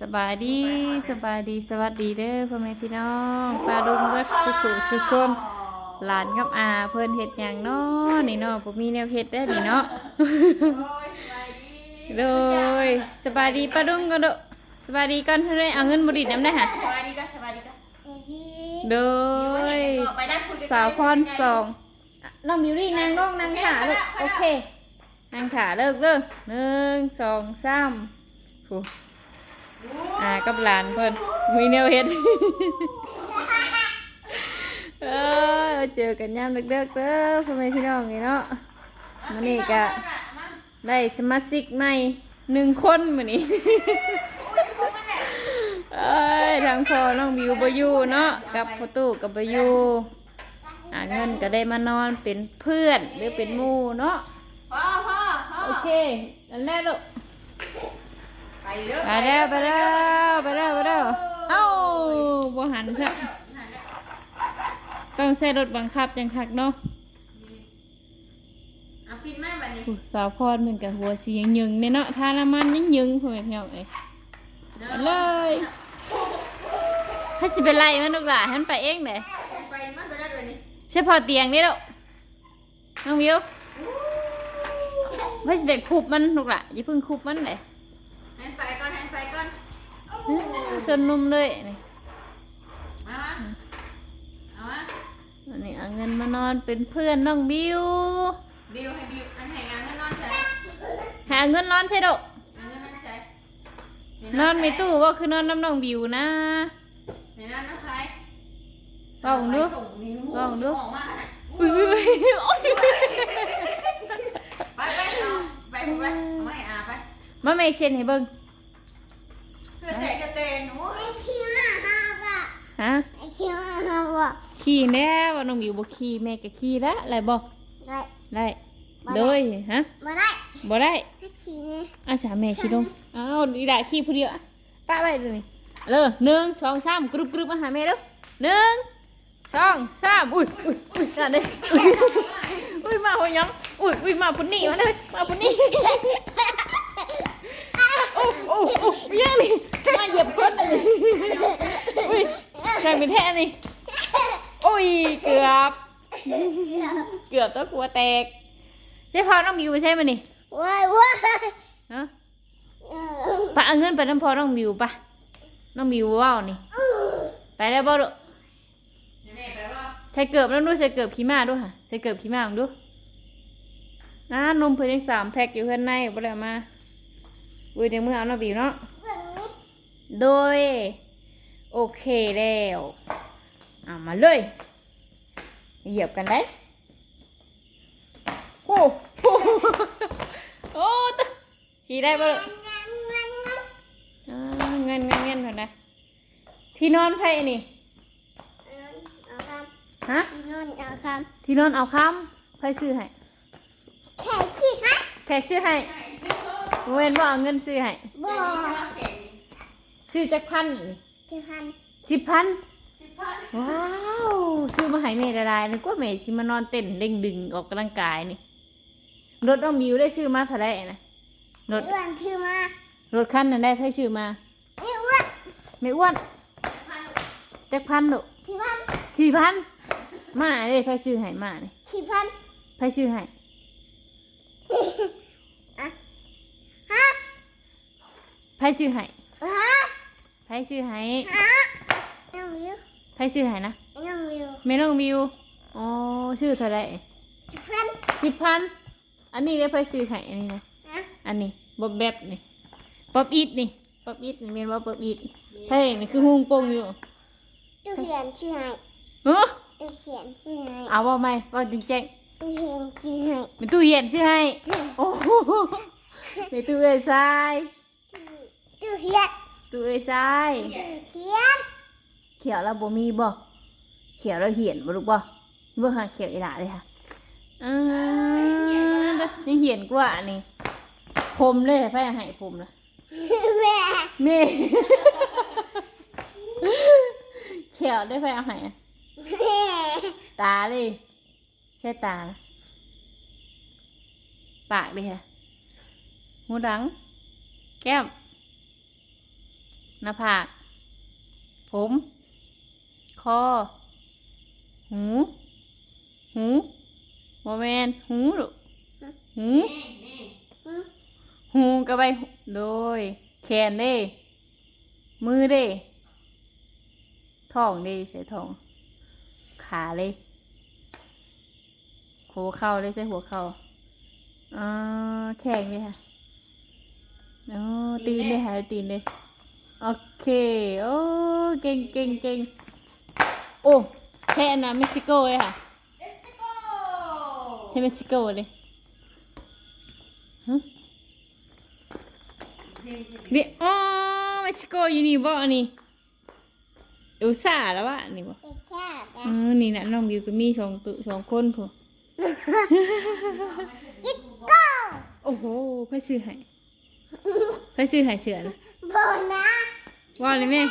สบายดีสบายดีสวัสดีเด้อพ่อแม่พี่น้องปลาดุงวัดสุขุสุขคนหลานกับอาเพิ่นเฮ็ดหยังเนาะนี่เนาะบ่มีแนวเฮ็ดได้อนี่เนาะโดยสบายดีปลาดุงก็โดอสบายดีก่อนเฮ้ยเอาเงินบ่ดิดน้ำได้หะสวัสดีก็สวัสดีก็โดยไปด้านคุณสาวพรสองอะน้องมิวรี่นางลงนางขาลูกโอเคนางขาเลิกเด้อหนึ่งสองสามโห อ่ากับหลานเพิ่นมีแนวเฮ็ดเออเจอกันยามเด็กๆเด้อพ่อแม่พี่น้องนี่เนาะมื้อนี้ก็ได้สมาชิกใหม่หนึ่งคนมื้อนี้เอ้ยทางพ่อน้องบิวบอยู่เนาะกับพ่อตู้กับบอยู่หาเงินก็ได้มานอนเป็นเพื่อนหรือเป็นหมู่เนาะพ่อพ่อโอเคนั่นแหละลูก ไปเด้อไปแล้วไปแล้วไปแล้วไปแล้วเอ้าบ่หันใช่ต้องใช้รถบังคับจังคักเนาะเอาปิดแม่บัดนี้อู้สาวพรเหมือนกับหัวสียังยึงๆเนี่ยเนาะทาน้ำมันยังยึงพ่อแม่พี่น้องเอ้ยเอาเลยให้สิเป็นไรมันลูกหลานให้มันไปเองเด้ไปมันไปได้ด้วยนี่ใช่พอเตียงนี่ลูกน้องวิวไม่สิเบ็ดคุบมันลูกละอย่าเพิ่งคุบมันเลย ให้ไปก่อนให้ไปก่อนชนนุ่มเลยนี่มามาเอามาอันนี้เอาเงินมานอนเป็นเพื่อนน้องบิว บิวให้บิวอันให้งานให้นอนใช้หาเงินนอนใช่ดอกงานให้นอนใช้นอนไม่ตู้ว่าคือนอนน้ำน้องบิวนะให้นอนนะใครลองดูลองดูออกมาอุ้ยอุ้ยอุ้ยไปไปเอาไปไปไปเอาไม่อาไปมาไม่เซ็นให้เบิ่งเกิดแต่เกิดแต่หนูฮะขี่แน่ว่าน้องบิวบ่ขี่แม่ก็ขี่แล้วอะไรบ่ได้โดยฮะบ่ได้อาสาแม่ชิลงอ้าวดีได้ขี้ผู้เดียวอะป้าไปเลยนี่เลยหนึ่งสองสามกรุบกรุบมาหาแม่เด้อหนึ่งสองสามอุ้ยอุ้ยอุ้ยนั่นเลยอุ้ยอุ้ยมาหัวยังอุ้ยอุ้ยมาปุ่นนี่มาเลยมาปุ่นนี่โอ้โอ้โอ้ไม่ยังนี่มาเหยียบก้นเลยอุ้ยใช่เป็นแท้นี่โอ้ยเกือบ เกือบตัวกลัวแตกใช่พอน้องมิวไปใช่ไหมนี่ฮะปะเอาเงินไปน้ำพอน้องมิวปะน้องมิวว่าวนี่ ไปแล้วบ่ลูกแม่ไปว่าใส่เกือบแล้วดูใส่เกือบขี้มาด้วยค่ะใส่เกือบขี้มาของดูอ่านมเพิ่นยังสามแพ็คอยู่เพื่อนในบ่ได้เอามา อุ้ยเดี๋ยวมือเอาน้อบิวเนาะโดย โอเคแล้วเอามาเลยเหยียบกันได้โอ้โหโอ้ตขี่ได้บ่ลูกอ่าเงินเงินเงินเถอะนะที่นอนไพ่นี่ฮะที่นอนเอาค้ำไพ่ซื้อให้แขกซื้อให้ เว้นว่าเอาเงินซื้อให้ซื้อจักพันนี่สิบพันว้าวซื้อมาให้เมย์ละลายนึกว่าเมย์สิมานอนเต้นเด้งดึงออกกำลังกายนี่รถน้องมิวได้ซื้อมาเท่าไหร่นะรถรถคันนั้นได้ไพ่ซื้อมาไม่อ้วนจักพันดุสี่พันมาเลยไพ่ซื้อให้มาเลยไพ่ซื้อให้ ไพ่ซื้อให้ไพ่ซื้อให้ไพ่ซื้อให้นะไม่น้องวิวอ๋อชื่อเท่าไหรสิบพันอันนี้เลยไพ่ซื้อให้อันนี้นะอันนี้บ๊อบแบบนี่ป๊อบอีทนี่ป๊อบอีทนี่เมนว่าป๊อบอีทไพ่นี่คือหุงโป่งอยู่เออเอาว่าไหมว่าจริงแจ้งเป็นตู้เย็นซื้อให้ โอ้โหเป็นตู้เอ้ยทราย ตู้เอ้ยทรายเขียวแล้วบ่มีบ่เขียวแล้วเหียนบ่ลูกบ่เบิ่งหาเขียวอีหลาเลยค่ะอ่ายังเหียนกว่านี่ผมเลยไพ่ให้ผมนะแม่เขียวได้ไพ่เอาให้อะตาเลยใช่ตานะปากดิค่ะหูดัง แก้ม หน้าผาก ผม คอ หู หูโมเมนหูลูกหูหูก็ไปโดย แขนเด้ มือเด้ท้องเด้ใส่ท้อง ขาเลยหัวเข่าเลยใส่หัวเข่าอ่าแข่งเลยค่ะอ๋อตีนเลยค่ะตีนเลย โอเค โอ้เก่งเก่งเก่งโอ้ใช่อันนั้นเม็กซิโกเลยค่ะเอ็กซ์โกใช่เม็กซิโกเลยฮะเดี๋ยวอ๋อเม็กซิโกอยู่นี่บ่อันนี้อุตส่าห์แล้ววะนี่บ่อือนี่นะน้องบิวก็มีสองตัวสองคนพอโอ้โหไผซื้อให้ไผซื้อให้เสือนะ ว่าเลยแม่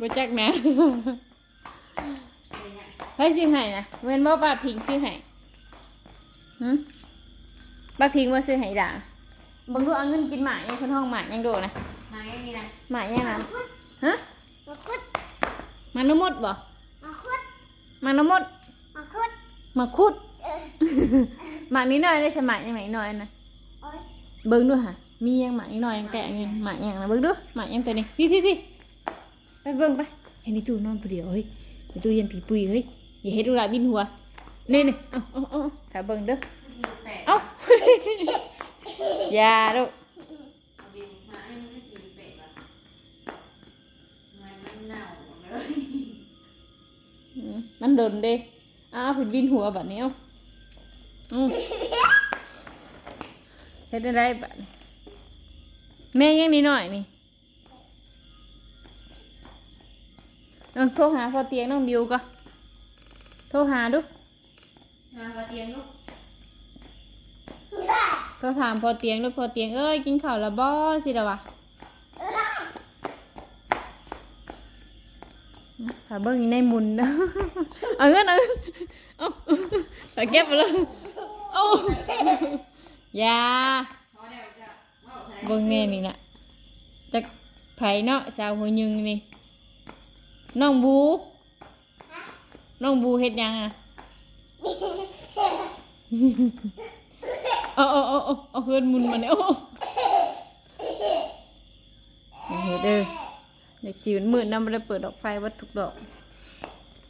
บ่จักนะไผซื้อให้นะเว้นบ่ป้าพิงซื้อให้หึป้าพิงว่าซื้อให้ด่าเบิ่งดูเอาเงินกินหมายังคนห้องหมายังโดนะ มาไอ้นี่นะหมายังนะฮะมานมดบ่มานมดมาคุดหมากนี้หน่อยได้ใช่หมากยังไหนหน่อยนะเบิ่งดูค่ะ มียังหมากนี้หน่อยยังแกะยังหมากยังนะเบิ่งดูหมากยังตัวนี้พี่พี่พี่ไปเบิ่งไปเห็นในตู้นอนผู้เดียวเฮ้ยในตู้เย็นผีปุยเฮ้ยอย่าเฮ็ดดูละบินหัวนี่นี่เอาเอาเอาเอาถ้าเบิ่งเด้อแปะเอ้าอย่าลูกเอาบินมาไอ้นี่ก็กินเป็ดอะมันมันเน่าเลยอืมมันโดนเด้อ้าวผิดบินหัวแบบนี้เอ้าอืมเฮ็ดได้ไรแบบนี้ แม่ยังนิดหน่อยนี่น้องโทรหาพอเตียงน้องบิวก็โทรหาดูมาปะเตียงลูกก็ถามพอเตียงดูพอเตียงเอ้ยกินข้าวและบ่สิละวะถ้าเบิ่งอยู่ในหมุนเด้อเอาเงินเอาเงินเอาแต่เก็บไปเลยเอาอย่า เบิ่งแน่นี่น่ะจักไผเนาะสาวหัวยึงนี่น้องบูน้องบูเฮ็ดยังอะเอาเอาเอาเอาเอาเฮือนมุนมาเนี่ยโอ้เฮ็ดเด้อเด็กสิมันมืดนำบ่ได้เปิดดอกไฟวัดทุกดอก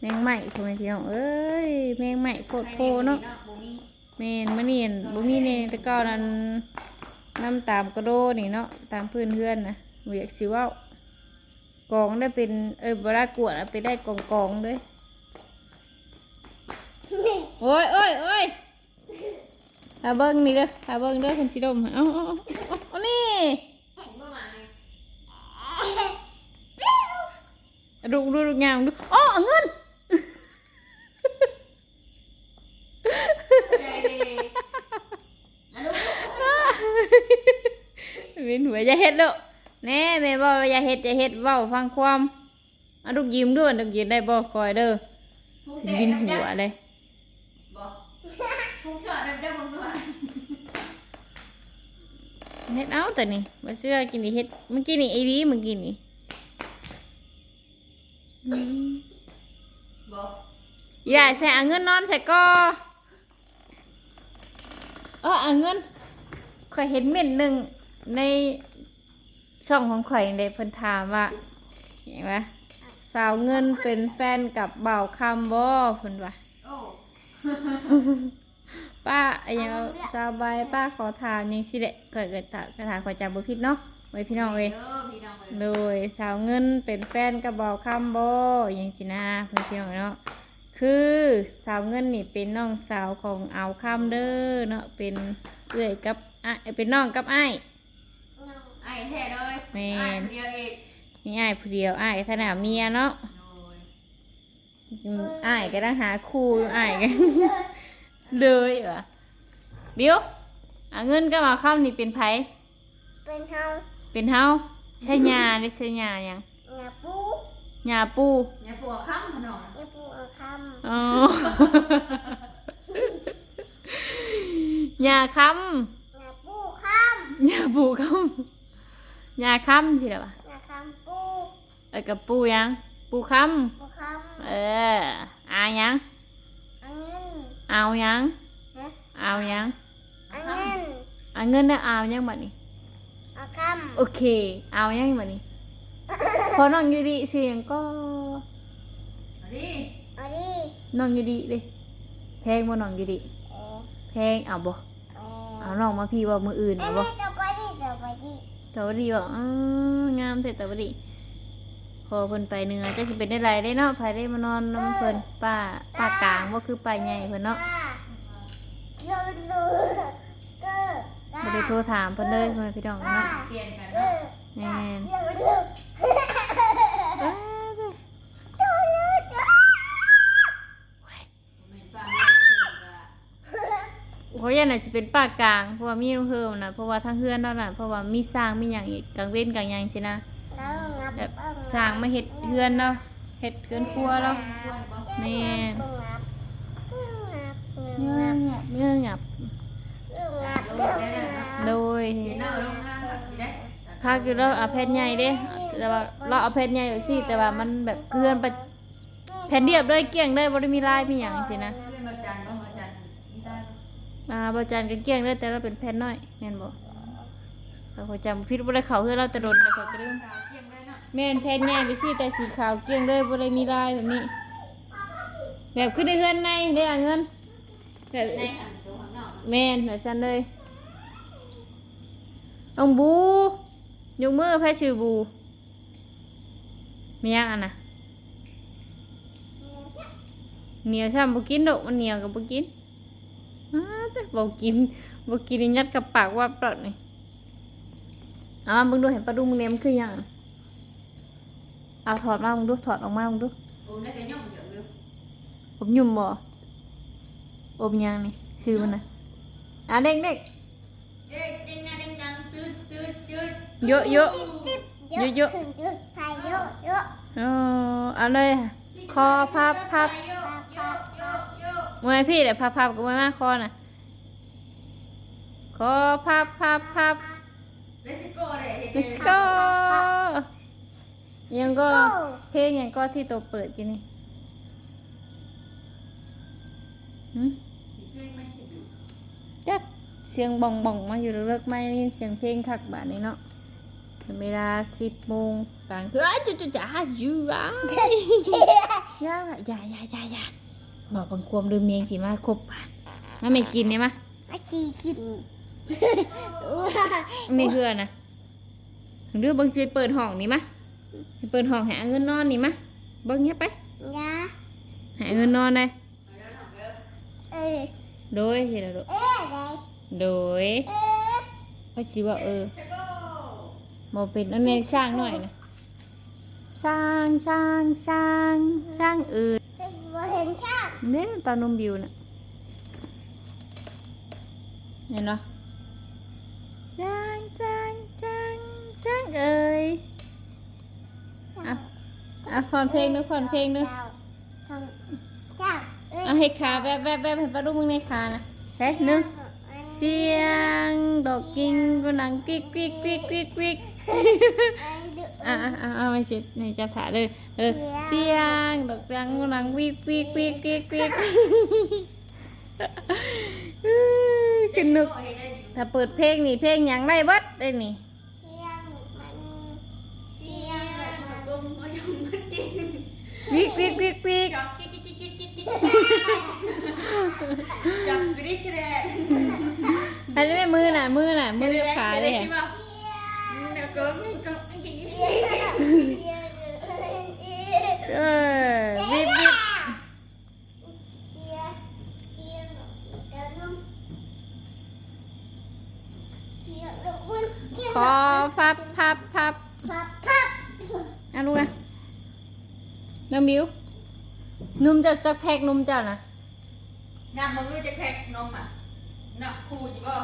แมงไหม้พ่อแม่พี่น้องเอ้ยแมงไหม้โคตรโคเนาะบ่มีแม่นมื้อนี้อั่นบ่มีนี่แต่เก่านั้น น้ำตามกระโดนี่เนาะตามพื้นเฮือนนะบ่อยกสิว้ากองได้เป็นเอ้ยบ่ได้กวดไปได้กองกองๆเลยโอ้ยโอ้ยโอ้ยถ้าเบิ่งนี่เด้อถ้าเบิ่งเด้อเพิ่นสิดมเอาเอาเอาเอาเอนี่ดูดูดูยางดูอ๋อเงิน ใจดีอันลูก เวียนหัวอย่าเฮ็ดเด้อแน่แม่บอกอย่าเฮ็ดอย่าเฮ็ดเว้าฟังความอาลูกยิ้มด้วยลูกยิ้มได้บ่คอยเด้อกินหัวเลยบ่ทุกช็อตน้ำจับบ่ด้วยเฮ็ดเอาแต่นี่บ่เชื่อกินนี่เฮ็ดเมื่อกี้นี่ไอ้ดีเมื่อกี้นี่อืมบ่อย่าใส่เงินนอนใส่ก็เออเงินข่อยเห็นเม่นหนึ่ง ในช่องของข่อยเลยเพิ่นถามว่าเห็นปะสาวเงินเป็นแฟนกับบ่าวคำบ่เพิ่นว่าโอ้ป้าไอ้ยังว่าสาวใบป้าขอถามยังสิเดะเกิดเกิดถามกระถามขอจับบุพิษเนาะไว้พี่น้องเอ้ยเด้อพี่น้องเอ้ยโดยสาวเงินเป็นแฟนกับบ่าวคำบ่ยังสินะเพื่อนพี่น้องเนาะคือสาวเงินนี่เป็นน้องสาวของเอาคำเด้อเนาะเป็นเอื้อยกับอะเป็นน้องกับอ้ายไอ้ แท้เลยแม่นไอ้เดียวเองมีอ้ายผู้เดียวอ้ายขนาดเมียเนาะโอ้ยอืมอ้ายก็ต้องหาคู่อยู่อ้ายกัน เลยเหรอเดี๋ยวเอาเงินก็มาคำนี่เป็นไผเป็นเฮาเป็นเฮาใช่ยาได้ใช่ยาหยังหน้าปูยาปูอย่าปวดข้ามขนมหน้าปูเอาคอ๋อยาคำหน้าปูคำ ยาปูคำ ยาคำที่ไหนวะำหน้าคำปูอแล้วกับปูยัง ปูคปูคำเอออายังำอันนั้นเอายังฮะเอายังอันนั้นเอาเงินนะเอายังบัดนี้เอาคโอเค เอายังบัดนี้พอน้องอยู่ดีเสียงก็เอาดิำเอาดิน้องอยู่ดีเลยแพงบ่น้องอยู่ดีเออแพงเอาบ่เอเอาอน้องมาพี่ว่ามืออื่นแม่เอาแม่บ่ จะไปดิจะไป ดิแต่ว่าดีบ่อ้างามแต่แต่ว่าดีพอเพิ่นไปเหนือจะสิเป็นได้ไรได้เนาะภายได้มานอนน้ำเพิ่นป้าป้ากลางบ่คือป้าใหญ่เพิ่นเนาะโยนดูก็บ่ได้โทรถามเพิ่นเลยเพิ่นพี่น้องเนาะเปลี่ยนกันเอเนาะอแม่ เพราะยันน่ะสิเป็นป้ากลาง เพราะว่ามีเฮิมนะเพราะว่าทั้งเฮือนเนาะน่ะเพราะว่ามีสร้างมีหยังอีกกลางเว้นกลางหยังสินะแบบสร้างมาเฮ็ดเฮือนเนาะเฮ็ดเฮือนครัวเนาะแม่นงับงับเงื่องับเงื่องับงับลงได้แล้วเนาะโดยเห็นหน้าลงน้ำก็สิได้ถ้าคือเราเอาแผ่นใหญ่เด้แต่ว่าเราเอาแผ่นใหญ่ไว้สิแต่ว่ามันแบบเพื่อนไปแผ่นเรียบเลยเกลี้ยงเลยบ่ได้มีลายมีหยังสินะ เพื่อนมาจันบ่มาจันนี่ได้บ่ อ่าบ่จานก็เกลี้ยงเลยแต่เราเป็นแผ่นน้อยแม่นบ่เราจำผิดบ่ได้เข้าคือเราต่โดนแต่ขอยก็ลืมขาวเที่ยงแม่นแผ่นใหญ่ไปสิแต่สีขาวเกลี้ยงเลยบ่ได้มีลายแบบนี้ แบบคือได้เฮือนในได้เอาเงินแบบในอันตัวข้างนอกแม่นแบบซั่นเลยองบูยกมือไผชื่อบูมียังอันนะเหนียวช่ำบ่กินดอกมันเหนียวกับบ่กิน อ้าวแต่บ่กินบ่กินนี่ยัดกับปากว่าปลอดนี่เอามามึงดูเห็นปลาดุกมึงเนี่ยมันคือหยังเอาถอดมามึงดูถอดออกมามึงดูโอ้ได้แต่ย่อมเยอะอยู่อบยุ่มบ่อบหยังนี่ชื่อมันน่ะอะเด็กเด็กเจ๊จริงนะจริงจังจืดจืดจืดเยอะเยอะเยอะเยอะเยอะไทยเยอะเยอะเออเอาเลยคอพับพับ มวยพี่เดี๋ยวพับพับกับมวยมาคอน่ะคอพับพับพับ Let's go เลยเห็น let's go ยังก็ เพลงยังก็ที่ตัวเปิดกันนี่หึเพลงไม่สิบอยู่จักเสียงบ่องบ่องๆมาอยู่เลิกๆไม่ได้ยินเสียงเพลงคักบาดนี้เนาะถึงเวลาสิบโมงกลางคืนอ้ายจุ๊จ๋าอยู่อะย่าอย่าอย่าอย่าอย่า บอกบังควมลืมเมียงสิมาครบปานมาไม่กินเนี่ยมาอาชีขึ้นไม่เพื่อนะเรื่องบางทีเปิดห้องนี่มะไปเปิดห้องหาเงินนอนนี่มะเบิ่งเงี้ยไปยาหาเงินนอนเลยเออโดยเห็นแล้วลูกเอ๊ะอะไรโดยเอ๊ะพระชิว่าเออจะโก้บอเป็นอันนี้สร้างหน่อยนะสร้างสร้างสร้างสร้างเออมาเห็นข้าง เนี่ยตอนนมบิวน่ะเห็นเนาะสร้างสร้างสร้างสร้างเอ่ยอะอะพอนเพลงนึกพอนเพลงนึกทำจ้าเอ้ยเอาให้ขาแวบแวบแวบให้ปลาดุกมึงในขานะเฮ้ยหนึ่งเสียงดอกกิ่งก็นังกิ๊กกิ๊กกิ๊กกิ๊กกิ๊ก อะอะอะเอาไม่เสร็จในจะถ่ายเลยเออเสียงดอกจังก็นังวิกวิกวิกวิกวิกขึ้นนึกถ้าเปิดเพลงนี่เพลงหยังได้เบัดได้นี่เสียงมันเสียงมันกลมมาอยู่มันจริงวิกวิกวิกวิกจับกิ๊กกิ๊กกิ๊กกิ๊กกิ๊กจับกริ๊กกระเด็นอันนี้ได้มือน่ะมือน่ะมือขาเลยใช่อะป่ะ เดี๋ยวเกินไม่ก็ไม่กิ๊กกิ๊กเออวิกวิกขอพับพับพับอะลูกอะน้องบิวนุ่มจะสักแพ็กนุ่มเจ้านะน้ำมันไม่จะแพ็กนมอะน้ำคูจิบ่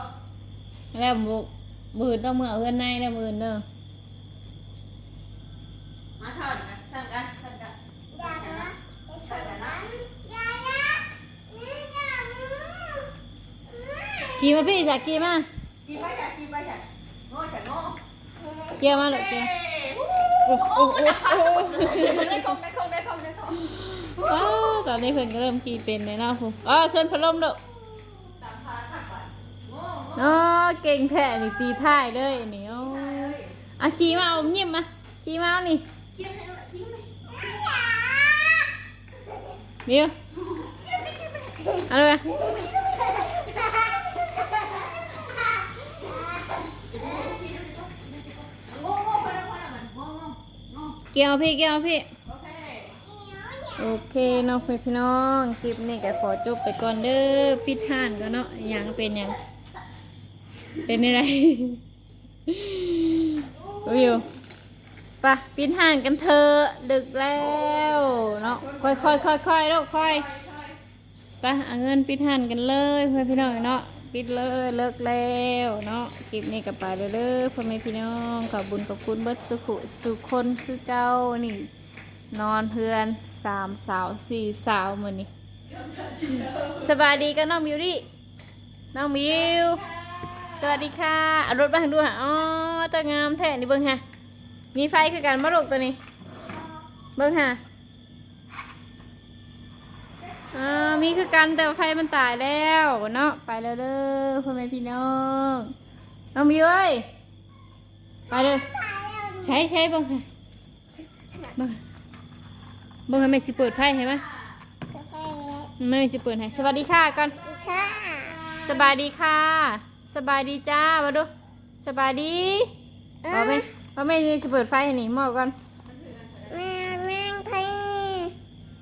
แล้วบุ บืนต้องมือเอาเพื่อนในแล้วบืนเด้อมาชอบดิกันทำกันทำกันกี่มาพี่จ้ะกี่มากี่ไปจ้ะกี่ไปจ้ะโง่จ้ะโง่เกี่ยวมาลูกเกี่ยวเโอ้โอ้โอ้โอ้ได้ของได้ของได้ของได้ของอ้าวตอนนี้เพิ่นก็เริ่มขี่เป็นเลยเนาะคุณอ๋อส่วนพัดลมเด้อ ตามพาทักก่อนโง่โง่ อ๋อเก่งแท้นี่ตีท้ายเลยนี่โอ้อะขี่มาเอายิ้มมาขี่มาเอานี่เกี่ยวให้หน่อยทิ้งไหมเดี๋ยวอะไรมาโง่โง่คนละเกี่ยวพี่เกี่ยวพี่โอเคโอเคเนาะพี่น้องคลิปนี้ก็ขอจบไปก่อนเด้อปิดท่านก็เนาะยังเป็นยัง เป็นอะไรโอ้ยอยู่ไปะปิดท่านกันเถอะดึกแล้วเนาะค่อยค่อยค่อยค่อยลูกค่อยไปะเอาเงินปิดท่านกันเลยเพื่อนพี่น้องเนาะปิดเลยเลิกแล้วเนาะคลิปนี้ก็ไปเลยเด้อพ่อแม่พี่น้องขอบบุญขอบคุณเบิดสุขุสุขคนคือเก่านี่ นอนเพื่อนสามสาวสี่สาวเหมือนนี่สบายดีกันน้องมิวดิน้องมิว สวัสดีค่ะเอารถมาให้ดูฮะอ๋อตางามแท้นี่เบิ้งฮะมีไฟคือกันมาลูกตัวนี้ เบิ้งฮะอ่ามีคือกันแต่ว่าไฟมันตายแล้วเนาะไปแล้วเด้อพ่อแม่พี่น้องน้องมิวเอ้ยไปเลยใช้ใช้เบิ้งฮะเบิ้งเบิ้งให้แม่สิเปิดไฟให้ไหมแม่สิเปิดให้สวัสดีค่ะก่อนสบายดีค่ะ สบายดีจ้ามาดูสบายดีบอกไหมว่าแม่จะเปิดไฟให้หนีหมอก่อน